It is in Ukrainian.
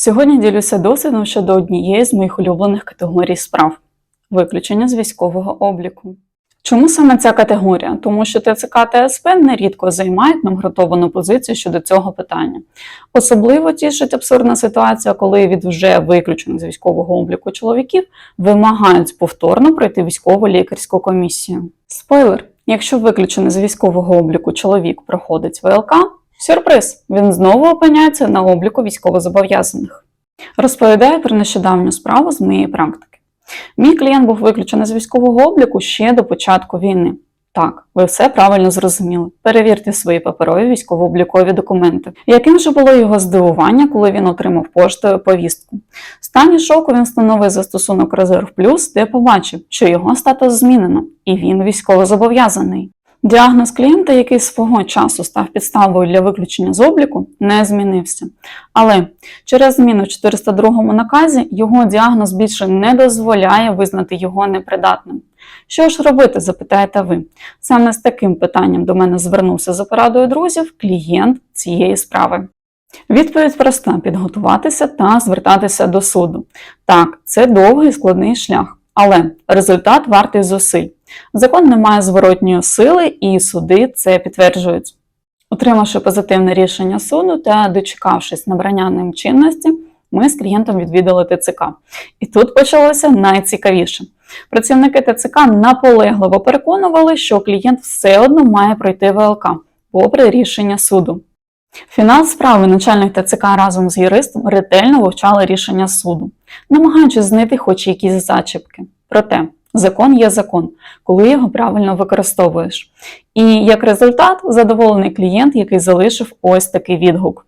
Сьогодні ділюся досвідом щодо однієї з моїх улюблених категорій справ виключення з військового обліку. Чому саме ця категорія? Тому що ТЦК та СП нерідко займають необґрунтовану позицію щодо цього питання. Особливо тішить абсурдна ситуація, коли від вже виключених з військового обліку чоловіків вимагають повторно пройти військово лікарську комісію. Спойлер: якщо виключений з військового обліку чоловік проходить ВЛК, сюрприз, він знову опиняється на обліку військовозобов'язаних. Розповідаю про нещодавню справу з моєї практики. Мій клієнт був виключений з військового обліку ще до початку війни. Так, ви все правильно зрозуміли. Перевірте свої паперові військово-облікові документи. Яким же було його здивування, коли він отримав поштою повістку? В стані шоку він встановив застосунок Резерв Плюс, де побачив, що його статус змінено, і він військовозобов'язаний. Діагноз клієнта, який свого часу став підставою для виключення з обліку, не змінився. Але через зміну в 402 наказі його діагноз більше не дозволяє визнати його непридатним. Що ж робити, запитаєте ви? Саме з таким питанням до мене звернувся за порадою друзів клієнт цієї справи. Відповідь проста: підготуватися та звертатися до суду. Так, це довгий складний шлях, але результат вартий зусиль. Закон не має зворотньої сили, і суди це підтверджують. Отримавши позитивне рішення суду та дочекавшись набрання ним чинності, ми з клієнтом відвідали ТЦК. І тут почалося найцікавіше. Працівники ТЦК наполегливо переконували, що клієнт все одно має пройти ВЛК, попри рішення суду. Фінал справи начальник ТЦК разом з юристом ретельно вивчали рішення суду, намагаючись знайти хоч якісь зачіпки. Проте закон є закон, коли його правильно використовуєш. І як результат, задоволений клієнт, який залишив ось такий відгук.